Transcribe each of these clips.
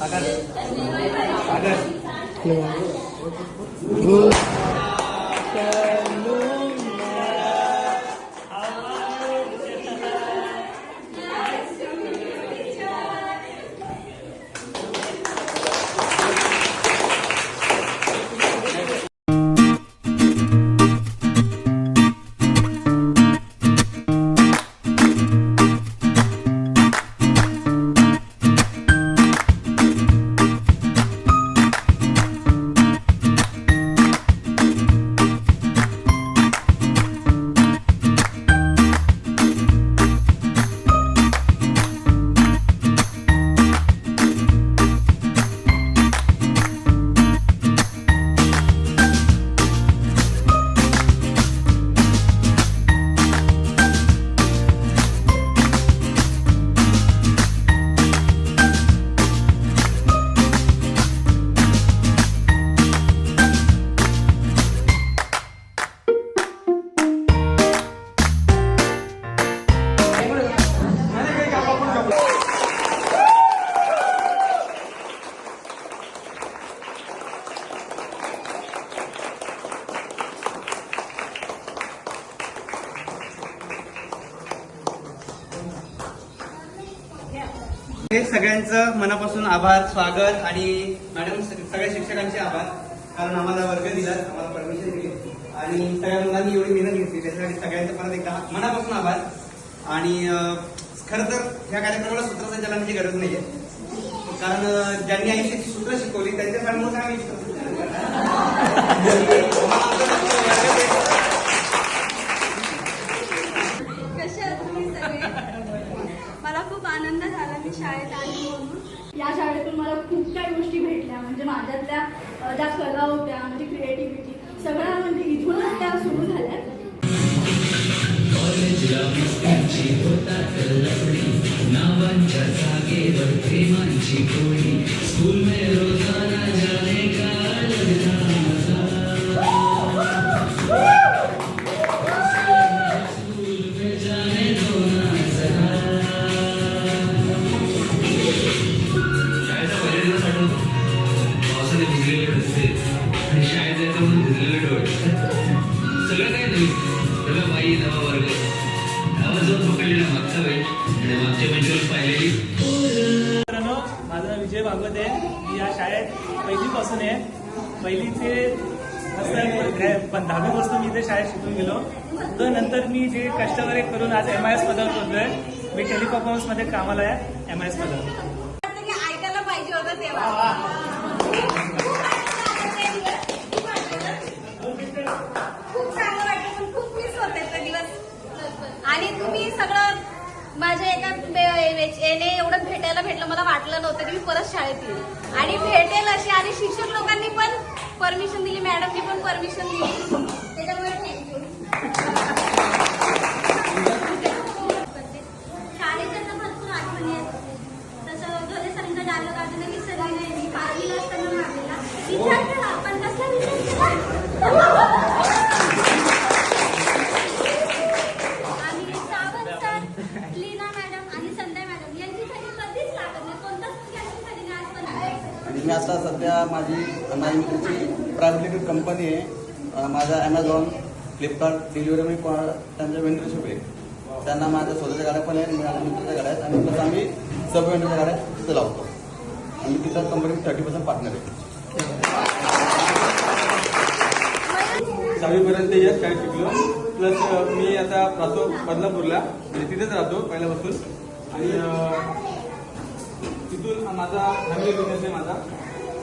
Makan. Makan. ada. हे सगळ्यांचं मनापासून आभार स्वागत आणि मॅडम सगळ्या शिक्षकांचे आभार. कारण आम्हाला वर्ग दिला आम्हाला परमिशन दिली आणि सगळ्या मुलांनी एवढी मेहनत घेतली त्याच्यासाठी सगळ्यांचं परत एकदा मनापासून आभार. आणि खरं तर ह्या कार्यक्रमाला सूत्रसंचालनाची गरज नाहीये. कारण ज्यांनी आयुष्याची सूत्र शिकवली त्यांच्या फॅमिलीमध्ये आम्ही कसे आहात तुम्ही सगळे मला खूप आनंद झाला मी शाळेत आली म्हणून. या शाळेतून मला खूप काही गोष्टी भेटल्या म्हणजे माझ्यातल्या ज्या कला होत्या म्हणजे क्रिएटिव्हिटी सगळ्या म्हणजे इथूनच त्या सुरू झाल्या. नावांच्या जागेवर प्रेमांची जायचं म्हणून भिजलेले डोळे. सगळं काही नवीन नव्या बाई नवा वर्ग गावात जाऊन पकडलेला मागचा बेंच आणि मागच्या बेंचवर पाहिलेली. मित्रांनो माझं नाव विजय भागवत आहे. मी या शाळेत पहिलीपासून आहे. पहिली ते पण दहावीपासून मी इथे शाळेत शिकून गेलो. तर नंतर मी जे कष्ट वगैरे करून आज एम आय एस पदावर पोहोचलोय. मी टेलिकॉमर्समध्ये कामाला आहे. एम आय एस पदावर. ऐकायला पाहिजे होतं तेव्हा खूप चांगलं वाटलं पण खूप मिस होते ते दिवस आणि तुम्ही सगळं माझ्या एका याने एवढं भेटायला भेटलं मला वाटलं नव्हतं की मी परत शाळेत येईल. आणि भेटेल अशी आणि शिक्षक लोकांनी पण परमिशन दिली मॅडमनी पण परमिशन दिली. त्याच्यामुळे थँक्यू शाळेच्या तर भरपूर आठवणी आहेत. तसं घरी सरांचा डायलॉग अजूनही सगळी नाही मी पाचवीला असताना मारलेला विचार केला आपण कसला विचार केला आणि सावंत सर लीना मॅडम आणि संध्या मॅडम यांची सगळी कधीच लागत नाही कोणताच यांच्यासाठी नाही आजपर्यंत आणि मी आता सध्या माझी माझी तुमची प्रायव्हेट लिमिटेड कंपनी आहे. माझा ॲमेझॉन फ्लिपकार्ट डिलिव्हरी मी त्यांच्या वेंडरशिप आहे. त्यांना माझ्या स्वतःच्या गाड्या पण आहेत माझ्या मित्राच्या गाड्या आहेत आणि प्लस आम्ही सब वेंडरच्या गाड्या तिथं लावतो. आणि तिथं कंपनी थर्टी पर्सेंट पार्टनर आहे. दहावीपर्यंत याच शाळेत शिकलो. प्लस मी आता राहतो बदलापूरला. म्हणजे तिथेच राहतो पहिल्यापासून आणि तिथून माझा फॅमिली बिझनेस आहे माझा.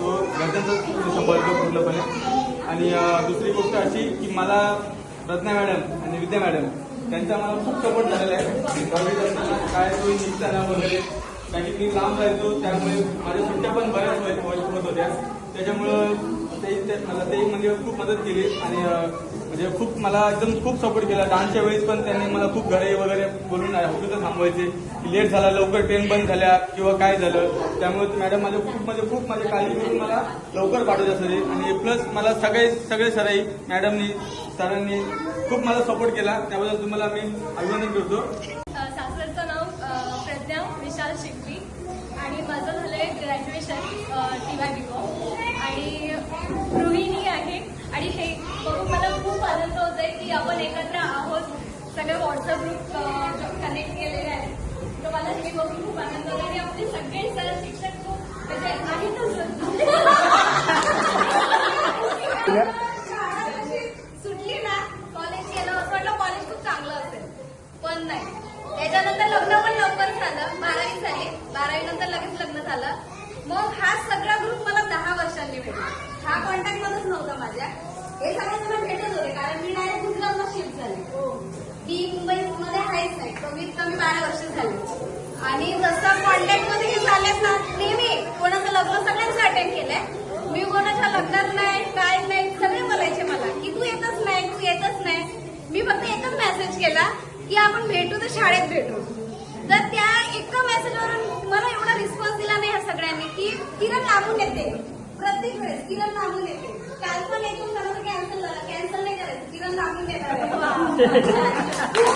तो घरच्यांचा सांभाळतो पूर्णपणे. आणि दुसरी गोष्ट अशी की मला रत्ना मॅडम आणि विद्या मॅडम त्यांचा मला खूप सपोर्ट झालेला आहे. दहावीत असताना काय तो निघताना वगैरे कारण की मी लांब राहायचो त्यामुळे माझ्या सुट्ट्या पण बऱ्याच होत होत्या. त्याच्यामुळं ते ते- मला ते म्हणजे खूप मदत केली आणि म्हणजे खूप मला एकदम खूप सपोर्ट केला. डान्सच्या वेळेस पण त्यांनी मला खूप घरे वगैरे बोलून ऑफिसला थांबवायचे. की लेट झाला लवकर ट्रेन बंद झाल्या किंवा काय झालं. त्यामुळे मॅडम माझे खूप म्हणजे खूप माझी काळजी करून मला लवकर पाठवत असायचे आणि प्लस मला सगळे सगळे सराई मॅडमनी सरांनी खूप मला सपोर्ट केला. त्याबद्दल तुम्हाला मी अभिनंदन करतो. सासरचं नाव प्रज्ञा विशाल शिंपी आणि माझं झालंय graduation T Y B com आणि गृहिणी आहे आणि हे बघून मला खूप आनंद होत आहे की आपण एकत्र आहोत. सगळे व्हॉट्सअप ग्रुप कनेक्ट केलेले आहेत. तर मला हे बघून खूप आनंद होतो आणि आपले सगळे सर शिक्षक खूप म्हणजे आहेतच खूप चांगलं असेल. पण नाही. त्याच्यानंतर लग्न पण लवकर झाली बारावी नंतर लगेच लग्न झालं मग हा सगळा ग्रुप मला दहा वर्षांनी भेटला हा कॉन्टॅक्ट मध्येच नव्हता माझ्या हे सगळे जण भेटत होते कारण मी डायरेक्ट गुजरातला शिफ्ट झाले ती मुंबईमध्ये आहेच नाही कमीत कमी बारा वर्ष झाले. आणि जसं कॉन्टॅक्टमध्ये हे झालेत ना नेहमी कोणाचं लग्न सगळ्यांचं अटेंड केलंय. मी कोणाच्या लग्नात नाही काय नाही सगळे बोलायचे मला की तू येतच नाही तू येतच नाही. मी फक्त एकच मेसेज केला की आपण भेटू तर शाळेत भेटू. तर त्या एका मेसेजवरून मला एवढा रिस्पॉन्स दिला नाही ह्या सगळ्यांनी की किरण लांबून येते. प्रत्येक वेळेस किरण लांबून येते. काल पण येतो कॅन्सल कॅन्सल नाही करायचं. किरण लांबून येणार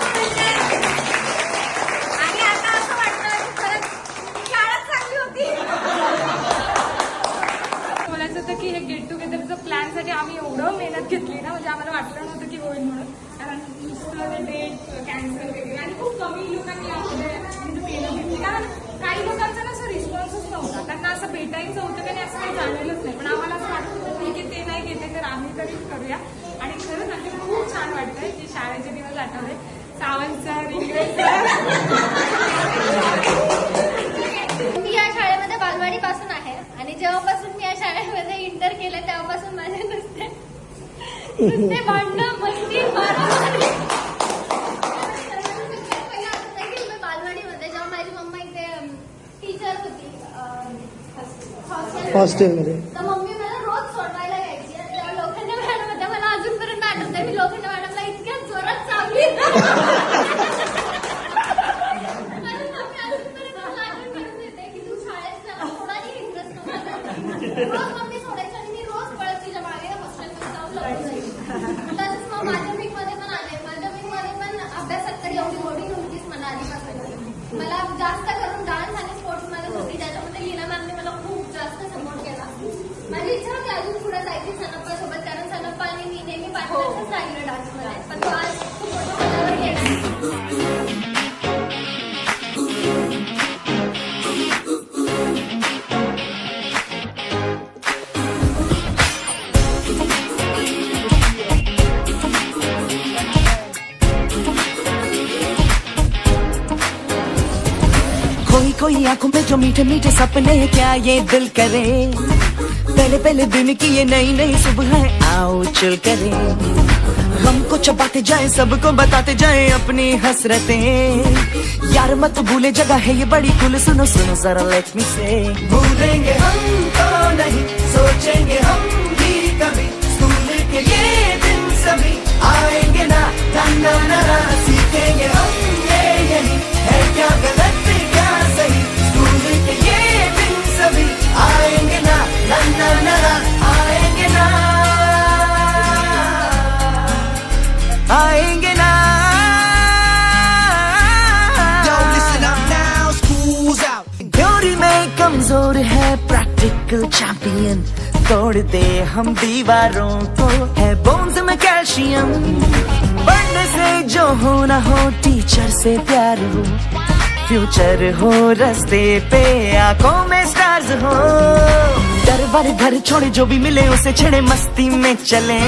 करूया. आणि खरंच आमचे खूप छान वाटतंय की शाळेचे दिवस आठवले. सावंत सर मी या शाळेमध्ये बालवाडीपासून आहे. आणि जेव्हापासून मी या शाळेमध्ये इंटर केले तेव्हापासून माझे नुसते नुसते मस्ती बालवाडीमध्ये जेव्हा माझी मम्मा इथे टीचर होती मम्मी मला मला जास्त करून डान्स आणि स्पोर्ट्समध्ये होती. त्याच्यामध्ये लीना मॅमने मला खूप जास्त सपोर्ट केला. माझी इच्छा होती अजून पुढे जायची सनप्पा सोबत कारण सनप्पा आणि मी नेहमी पार्टनरच राहिलो डान्समध्ये. पण तो आज खूप मोठ्या जो मीठे मीठे सपने क्या ये दिल करे? पहले पहले दिन की ये नई नई सुबह है, आओ चल करे। हम हमको चबाते जाए, सबको बताते जाए अपनी हसरतें। यार मत भूले, जगह है ये बड़ी खुल, सुनो सुनो, जरा लेट मी से भूलेंगे हम तो नहीं, सोचेंगे हम प्रैक्टिकल चैंपियन तोड़ दे हम दीवारों को। है बोन्स में कैल्शियम पढ़ने से जो हो ना हो टीचर से प्यार हो। फ्यूचर हो, रस्ते पे आँखों में स्टार्स हो। डर वाले घर छोड़े, जो भी मिले उसे छेड़े, मस्ती में चले।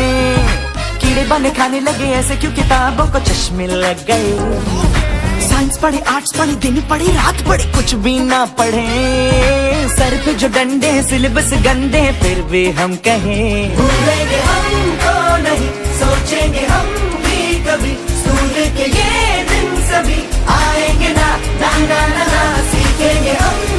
कीड़े बने खाने लगे ऐसे क्यों किताबों को चश्मे लग गए। साइंस पढ़े आर्ट्स पढ़े दिन पढ़े रात पढ़े कुछ भी ना पढ़े। सर पे जो डंडे सिलेबस गंदे फिर भी हम कहें। भूलेंगे हम हमको नहीं सोचेंगे हम भी कभी। स्कूल के ये दिन सभी आएंगे ना ना ना ना, ना सीखेंगे हम